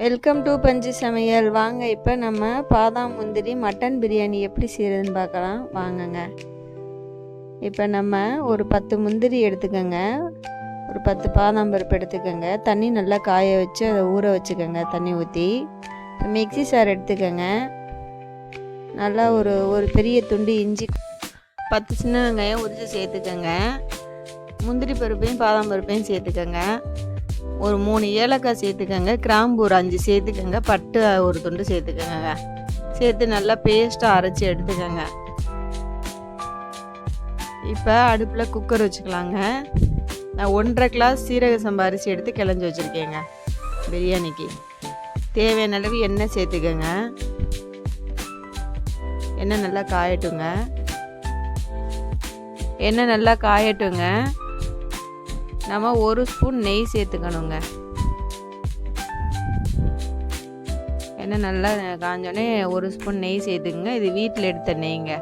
Welcome to பஞ்சு சமையல் வாங்க இப்போ நம்ம பாதாம் முந்திரி மட்டன் பிரியாணி எப்படி செய்கிறதுன்னு பார்க்கலாம். வாங்கங்க. இப்போ நம்ம ஒரு பத்து முந்திரி எடுத்துக்கோங்க. ஒரு பத்து பாதாம் பருப்பு எடுத்துக்கோங்க. தண்ணி நல்லா காய வச்சு அதை ஊற வச்சுக்கோங்க தண்ணி ஊற்றி மிக்ஸி சார் எடுத்துக்கோங்க. நல்லா ஒரு ஒரு பெரிய துண்டு இஞ்சி பத்து சின்ன வெங்காயம் உரிச்சு சேர்த்துக்கோங்க. முந்திரி பருப்பையும் பாதாம் பருப்பையும் சேர்த்துக்கோங்க. ஒரு மூணு ஏலக்காய் சேர்த்துக்கோங்க கிராம்பு ஒரு அஞ்சு சேர்த்துக்கோங்க பட்டு ஒரு துண்டு சேர்த்துக்கோங்க சேர்த்து நல்லா பேஸ்ட்டாக அரைச்சி எடுத்துக்கோங்க. இப்போ அடுப்பில் குக்கர் வச்சுக்கலாங்க. நான் ஒன்றரை கிளாஸ் சீரக சம்பா அரிசி எடுத்து கிளஞ்சி வச்சுருக்கேங்க பிரியாணிக்கு. தேவையான அளவு எண்ணெய் சேர்த்துக்கோங்க. எண்ணெய் நல்லா காயட்டுங்க. எண்ணெய் நல்லா காயட்டுங்க. நம்ம ஒரு ஸ்பூன் நெய் சேர்த்துக்கணுங்க. எண்ணெய் நல்லா காஞ்சோடனே ஒரு ஸ்பூன் நெய் சேர்த்துக்குங்க. இது வீட்டில் எடுத்த நெய்ங்க.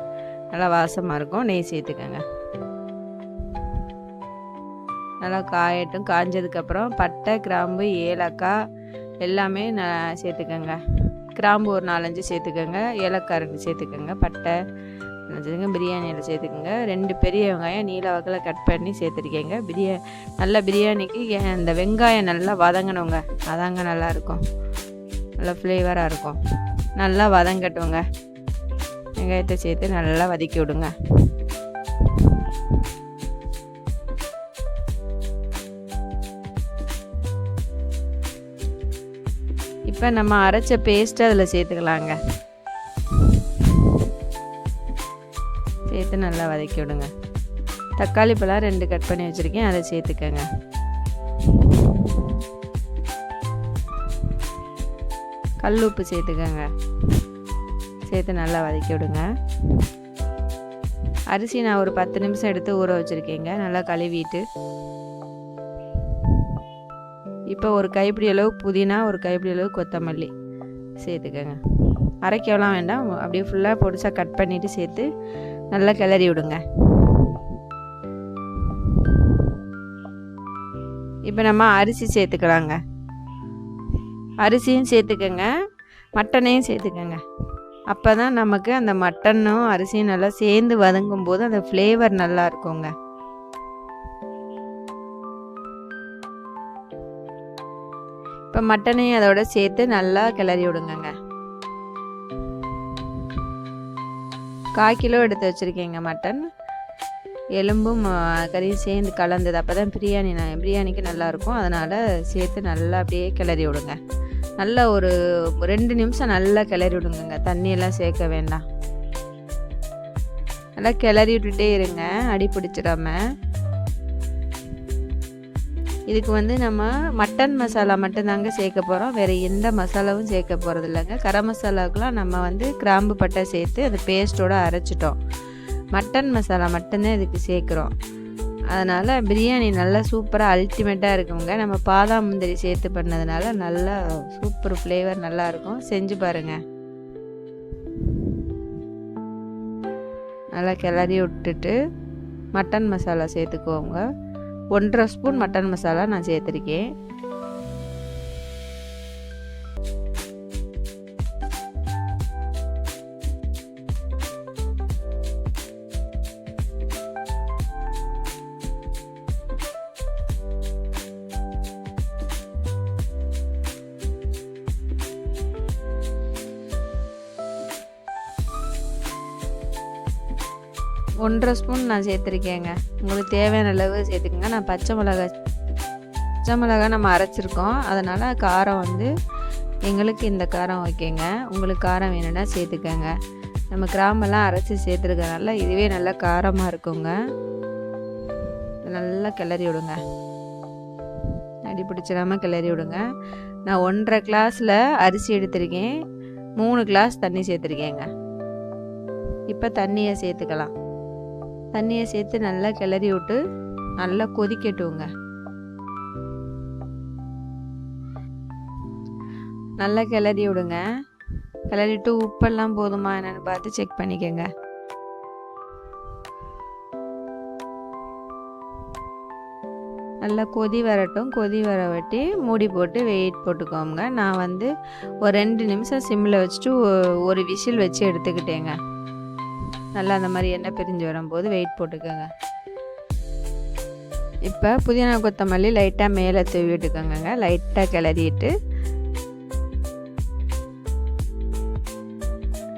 நல்லா வாசமாக இருக்கும். நெய் சேர்த்துக்கோங்க. நல்லா காயட்டும். காஞ்சதுக்கப்புறம் பட்டை கிராம்பு ஏலக்காய் எல்லாமே நான் சேர்த்துக்கோங்க. கிராம்பு ஒரு நாலஞ்சு சேர்த்துக்கோங்க. ஏலக்காய் ரெண்டு சேர்த்துக்கோங்க. பட்டை சேர்த்துக்கோங்க பிரியாணியில் சேர்த்துக்கோங்க. ரெண்டு பெரிய வெங்காயம் நீல வகையில் கட் பண்ணி சேர்த்துருக்கேங்க. பிரியா நல்லா பிரியாணிக்கு இந்த வெங்காயம் நல்லா வதங்கணுங்க. அதாங்க நல்லாயிருக்கும். நல்லா ஃப்ளேவராக இருக்கும். நல்லா வதங்கட்டுங்க. வெங்காயத்தை சேர்த்து நல்லா வதக்கி விடுங்க. இப்போ நம்ம அரைச்ச பேஸ்ட்டு அதில் சேர்த்துக்கலாங்க. சேர்த்து நல்லா வதக்கி விடுங்க. தக்காளி பழம் ரெண்டு கட் பண்ணி வச்சுருக்கேன் அதை சேர்த்துக்கங்க. கல் உப்பு சேர்த்துக்கங்க. சேர்த்து நல்லா வதக்கி விடுங்க. அரிசி நான் ஒரு பத்து நிமிஷம் எடுத்து ஊற வச்சுருக்கேங்க நல்லா கழுவிட்டு. இப்போ ஒரு கைப்பிடி அளவு புதினா ஒரு கைப்பிடி அளவு கொத்தமல்லி சேர்த்துக்கங்க. அரைக்கலாம் வேண்டாம் அப்படியே ஃபுல்லாக பொடிசாக கட் பண்ணிவிட்டு சேர்த்து நல்லா கிளறி விடுங்க. இப்போ நம்ம அரிசி சேர்த்துக்கலாங்க. அரிசியும் சேர்த்துக்கங்க. மட்டனையும் சேர்த்துக்கங்க. அப்போ தான் நமக்கு அந்த மட்டனும் அரிசியும் நல்லா சேர்ந்து வதங்கும் போது அந்த ஃப்ளேவர் நல்லா இருக்குங்க. இப்போ மட்டனையும் அதோட சேர்த்து நல்லா கிளறி விடுங்கங்க. கால் கிலோ எடுத்து வச்சுருக்கேங்க மட்டன். எலும்பும் கறியும் சேர்ந்து கலந்தது. அப்போ தான் பிரியாணி நான் பிரியாணிக்கு நல்லாயிருக்கும் அதனால் சேர்த்து நல்லா அப்படியே கிளறி விடுங்க. நல்லா ஒரு ரெண்டு நிமிஷம் நல்லா கிளறி விடுங்க தண்ணியெல்லாம் சேர்க்க வேண்டாம். நல்லா கிளறி விட்டுட்டே இருங்க. அடி பிடிச்சிடாமல் இதுக்கு வந்து நம்ம மட்டன் மசாலா மட்டும்தாங்க சேர்க்க போகிறோம் வேறு எந்த மசாலாவும் சேர்க்க போகிறது இல்லைங்க கரம் மசாலாவுக்குலாம் நம்ம வந்து கிராம்பு பட்டை சேர்த்து அந்த பேஸ்ட்டோடு அரைச்சிட்டோம். மட்டன் மசாலா மட்டும்தான் இதுக்கு சேர்க்குறோம். அதனால் பிரியாணி நல்லா சூப்பராக அல்டிமேட்டாக இருக்குங்க. நம்ம பாதாம் முந்திரி சேர்த்து பண்ணதுனால நல்லா சூப்பர் ஃப்ளேவர் நல்லாயிருக்கும் செஞ்சு பாருங்கள் நல்லா கிளறி விட்டுட்டு மட்டன் மசாலா சேர்த்துக்குவோங்க ஒன்றரை ஸ்பூன் மட்டன் மசாலா நான் சேர்த்துருக்கேன். ஒன்றரை ஸ்பூன் நான் சேர்த்துருக்கேங்க. உங்களுக்கு தேவையான அளவு சேர்த்துக்கோங்க. நான் பச்சை மிளகா பச்சை மிளகா நம்ம அரைச்சிருக்கோம். அதனால் காரம் வந்து எங்களுக்கு இந்த காரம் ஓகேங்க. உங்களுக்கு காரம் வேணும்னா சேர்த்துக்கோங்க. நம்ம கிராமெல்லாம் அரைச்சி சேர்த்துருக்கனால இதுவே நல்லா காரமாக இருக்குங்க. நல்லா கிளறி விடுங்க. அடி பிடிச்சிடாமல் கிளறி விடுங்க. நான் ஒன்றரை கிளாஸில் அரிசி எடுத்திருக்கேன். மூணு கிளாஸ் தண்ணி சேர்த்துருக்கேங்க. இப்போ தண்ணியை சேர்த்துக்கலாம். தண்ணியை சேர்த்து நல்லா கிளறி விட்டு நல்லா கொதிக்கட்டுங்க. நல்லா கிளறி விடுங்க. கிளறிட்டு உப்பெல்லாம் போதுமா என்னன்னு பார்த்து செக் பண்ணிக்கோங்க. நல்லா கொதி வரட்டும். கொதி வர வட்டி மூடி போட்டு வெயிட் போட்டுக்கோங்க. நான் வந்து ஒரு ரெண்டு நிமிஷம் சிம்மில் வச்சுட்டு ஒரு விசில் வச்சு எடுத்துக்கிட்டேங்க. நல்லா அந்த மாதிரி எண்ணெய் பிரிஞ்சு வரும்போது வெயிட் போட்டுக்கோங்க. இப்போ புதினா கொத்தமல்லி லைட்டாக மேலே தூவி விட்டுக்கோங்க லைட்டாக கிளறிட்டு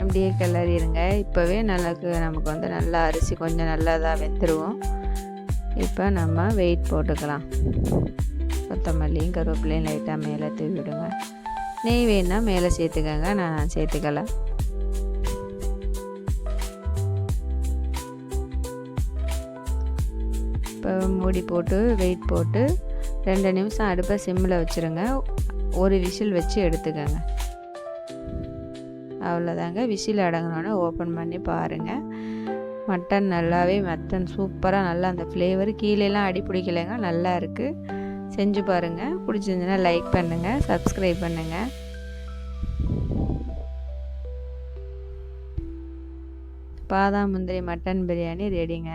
அப்படியே கிளறிடுங்க. இப்போவே நல்லா நமக்கு வந்து நல்லா அரிசி கொஞ்சம் நல்லா தான் வெந்துருவோம். இப்போ நம்ம வெயிட் போட்டுக்கலாம். கொத்தமல்லியும் கருவேப்பிலையும் லைட்டாக மேலே தூவி விடுங்க. நெய் வேணால் மேலே சேர்த்துக்கங்க. நான் சேர்த்துக்கலாம் இப்போ மூடி போட்டு வெயிட் போட்டு ரெண்டு நிமிஷம் அடுப்பை சிம்மில் வச்சுருங்க. ஒரு விசில் வச்சு எடுத்துக்கோங்க. அவ்வளோதாங்க. விசில் அடங்கினோடனே ஓப்பன் பண்ணி பாருங்கள் மட்டன் நல்லாவே மட்டன் சூப்பராக நல்லா அந்த ஃப்ளேவர் கீழேலாம் அடி பிடிக்கலைங்க. நல்லா இருக்குது செஞ்சு பாருங்கள் பிடிச்சிருந்துன்னா லைக் பண்ணுங்கள் சப்ஸ்கிரைப் பண்ணுங்கள் பாதாம் முந்திரி மட்டன் பிரியாணி ரெடிங்க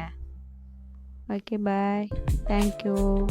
okay bye. Thank you.